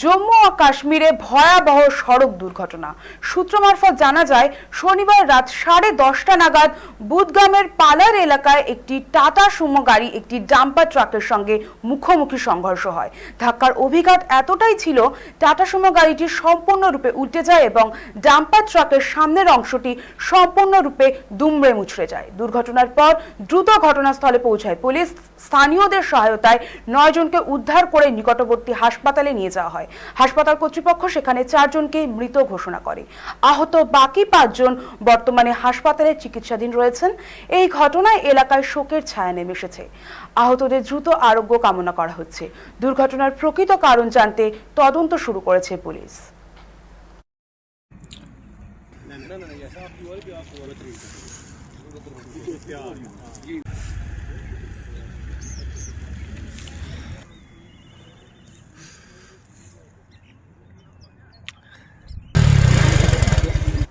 জম্মু ও কাশ্মীরে ভয়াবহ সড়ক দুর্ঘটনা। সূত্র মারফত জানা যায়, শনিবার রাত সাড়ে দশটা নাগাদ বুদগামের পালার এলাকায় একটি টাটা সুমো গাড়ি একটি ডাম্পার ট্রাকের সঙ্গে মুখোমুখি সংঘর্ষ হয়। ধাক্কার অভিঘাত এতটাই ছিল, টাটা সুমো গাড়িটি সম্পূর্ণরূপে উল্টে যায় এবং ডাম্পার ট্রাকের সামনের অংশটি সম্পূর্ণরূপে দুমড়ে মুচড়ে যায়। দুর্ঘটনার পর দ্রুত ঘটনাস্থলে পৌঁছায় পুলিশ। স্থানীয়দের সহায়তায় নয়জনকে উদ্ধার করে নিকটবর্তী হাসপাতালে নিয়ে যাওয়া হয়। হাসপাতাল কর্তৃপক্ষ সেখানে চারজনকে মৃত ঘোষণা করে। আহত বাকি পাঁচজন বর্তমানে হাসপাতালে চিকিৎসাধীন রয়েছেন। এই ঘটনায় এলাকায় শোকের ছায়া নেমে এসেছে। আহতদের দ্রুত আরোগ্য কামনা করা হচ্ছে। দুর্ঘটনার প্রকৃত কারণ জানতে তদন্ত শুরু করেছে পুলিশ।